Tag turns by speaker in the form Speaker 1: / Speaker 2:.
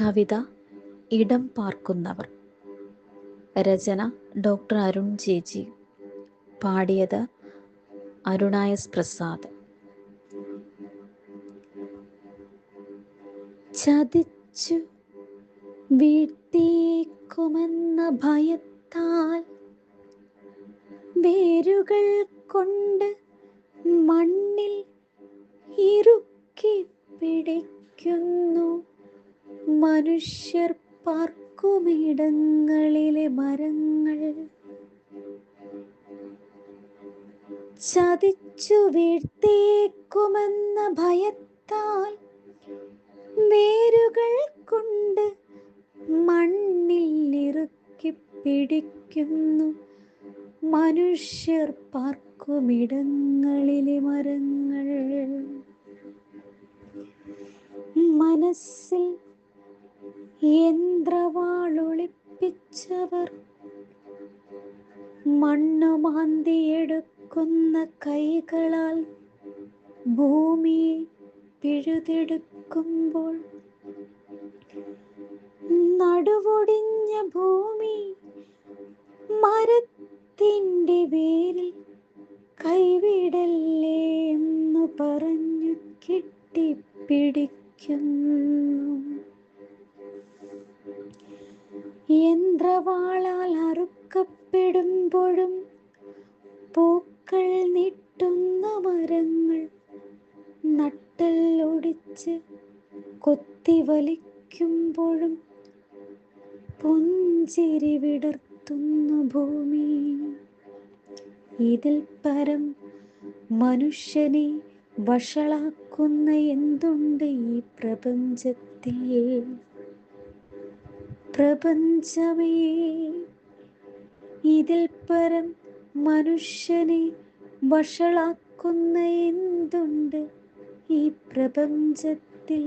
Speaker 1: കവിത ഇടം പാർക്കുന്നവർ. രചന ഡോക്ടർ അരുൺ ജേജി. പാടിയത് അരുണായസ് പ്രസാദ്. ചതിച്ചു വീഴ്ത്തിയേക്കുമെന്ന ഭയത്താൽ വേരുകൾ കൊണ്ട് മണ്ണിൽ ഇറുക്കി പിടിക്കുന്നു. മനുഷ്യർ പാർക്കുമിടങ്ങളിലെ മരങ്ങൾ ചതിച്ചു വീഴ്ത്തേക്കുമെന്ന ഭയത്താൽ വേരുകൾ കൊണ്ട് മണ്ണിൽ ഇറുക്കി പിടിക്കുന്നു. മനുഷ്യർ പാർക്കുമിടങ്ങളിലെ മരങ്ങൾ. മനസ്സിൽ യന്ത്രവാളൊളിപ്പിച്ചവർ മണ്ണു മാന്തിയെടുക്കുന്ന കൈകളാൽ ഭൂമി പിഴുതെടുക്കുമ്പോൾ നടുവൊടിഞ്ഞ ഭൂമി മരത്തിന്റെ വേരിൽ കൈവിടല്ലേ എന്നു പറഞ്ഞു കെട്ടിപ്പിടിക്കുന്നു. യന്ത്രവാളാൽ അറുക്കപ്പെടുമ്പോഴും പൂക്കൾ നീട്ടുന്ന മരങ്ങൾ നട്ടല്ലൊടിച്ച് കൊത്തി വലിക്കുമ്പോഴും പുഞ്ചിരി വിടർത്തുന്ന ഭൂമി. ഇതിൽ പരം മനുഷ്യനെ വഷളാക്കുന്ന എന്തുണ്ട് ഈ പ്രപഞ്ചത്തിൽ പ്രപഞ്ചമേ. ഇതിൽ പരം മനുഷ്യനെ വഷളാക്കുന്ന എന്തുണ്ട് ഈ പ്രപഞ്ചത്തിൽ?